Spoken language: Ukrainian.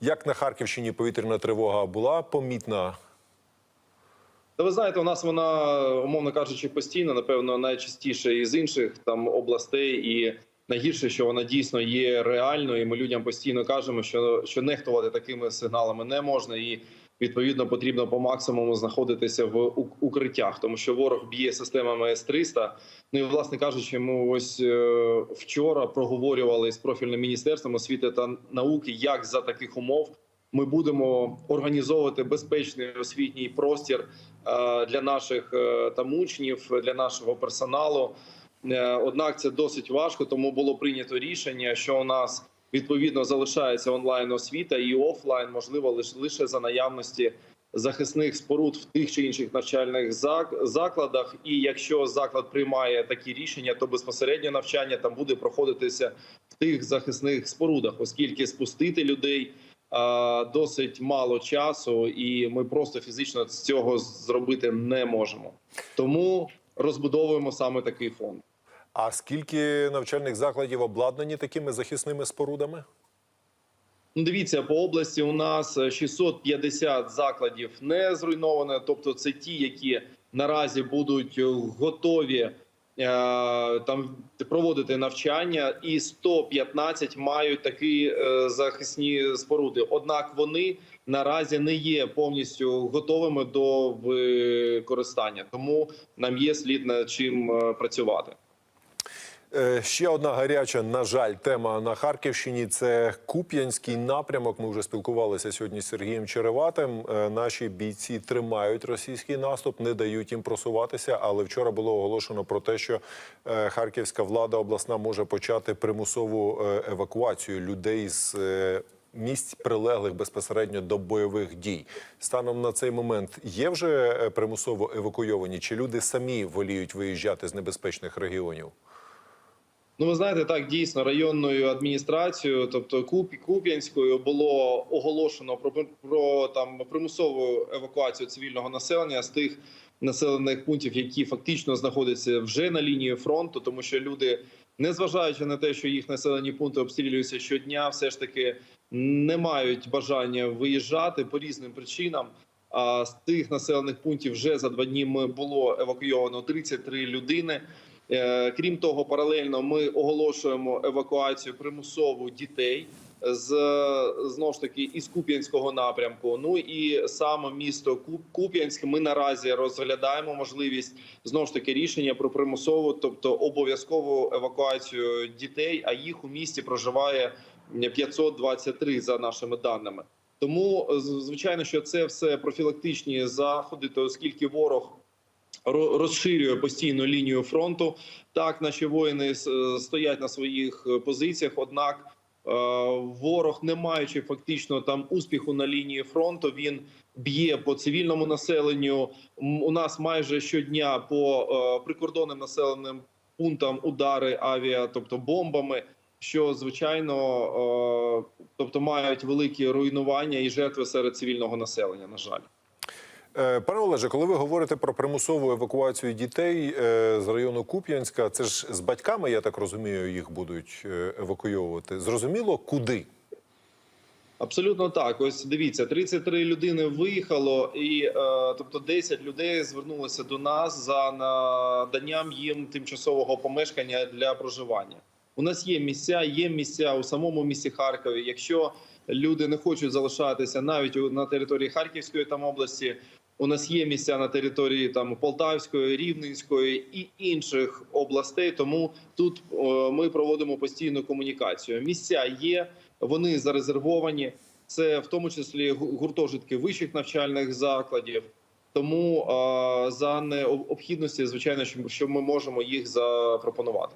Як на Харківщині повітряна тривога була помітна? Та ви знаєте, у нас вона, умовно кажучи, постійно, напевно, найчастіше із інших там областей, і найгірше, що вона дійсно є реальною. І ми людям постійно кажемо, що, що нехтувати такими сигналами не можна, і відповідно потрібно по максимуму знаходитися в укриттях, тому що ворог б'є системами С-300. Ну і власне кажучи, ми ось е, вчора проговорювали з профільним міністерством освіти та науки, як за таких умов ми будемо організовувати безпечний освітній простір е, для наших е, там учнів, для нашого персоналу. Однак це досить важко, тому було прийнято рішення, що у нас відповідно залишається онлайн освіта і офлайн, можливо, лише за наявності захисних споруд в тих чи інших навчальних зак- закладах. І якщо заклад приймає такі рішення, то безпосередньо навчання там буде проходитися в тих захисних спорудах, оскільки спустити людей досить мало часу, і ми просто фізично цього зробити не можемо. Тому розбудовуємо саме такий фонд. А скільки навчальних закладів обладнані такими захисними спорудами? Ну, дивіться, по області у нас е, 650 закладів не зруйновано. Тобто, це ті, які наразі будуть е, готові е, там проводити навчання, і 115 мають такі е, захисні споруди. Однак вони наразі не є повністю готовими до використання, тому нам є слід над чим е, працювати. Е, Ще одна гаряча, на жаль, тема на Харківщині це Куп'янський напрямок. Ми вже спілкувалися сьогодні з Сергієм Череватим. Е, Наші бійці тримають російський наступ, не дають їм просуватися. Але вчора було оголошено про те, що е, харківська влада обласна може почати примусову евакуацію людей з. Місць прилеглих безпосередньо до бойових дій станом на цей момент є вже примусово евакуйовані, чи люди самі воліють виїжджати з небезпечних регіонів? Ну, ви знаєте, так дійсно районною адміністрацією, тобто Куп, Куп'янською, було оголошено про, про там примусову евакуацію цивільного населення з тих населених пунктів, які фактично знаходяться вже на лінії фронту, тому що люди, незважаючи на те, що їх населені пункти обстрілюються щодня, все ж таки не мають бажання виїжджати по різним причинам. А з тих населених пунктів вже за два дні було евакуйовано 33 людини. Е, Крім того, паралельно ми оголошуємо евакуацію примусову дітей з знову ж таки із Куп'янського напрямку. Ну і саме місто Куп- Куп'янськ. Ми наразі розглядаємо можливість знову ж таки рішення про примусову, тобто обов'язкову евакуацію дітей. А їх у місті проживає 523 за нашими даними. Тому звичайно, що це все профілактичні заходи, то оскільки ворог ро- розширює постійно лінію фронту. Так, наші воїни стоять на своїх е, позиціях. Однак е, ворог, не маючи фактично там успіху на лінії фронту, він б'є по цивільному населенню. У нас майже щодня по е, прикордонним населеним пунктам удари авіа, тобто бомбами. Що звичайно, е, тобто мають великі руйнування і жертви серед цивільного населення. На жаль. Е, Пане Олеже, коли ви говорите про примусову евакуацію дітей е, з району Куп'янська, це ж з батьками, я так розумію, їх будуть е, евакуйовувати. Зрозуміло, куди? Абсолютно так. Ось дивіться, 33 людини виїхало, і е, тобто 10 людей звернулося до нас за наданням їм тимчасового помешкання для проживання. У нас є місця, є місця у самому місті Харкові. Якщо люди не хочуть залишатися навіть на території Харківської там області. У нас є місця на території там Полтавської, Рівненської і інших областей. Тому тут е, ми проводимо постійну комунікацію. Місця є, вони зарезервовані. Це в тому числі гуртожитки вищих навчальних закладів. Тому е, за необхідності, звичайно, що ми можемо їх запропонувати.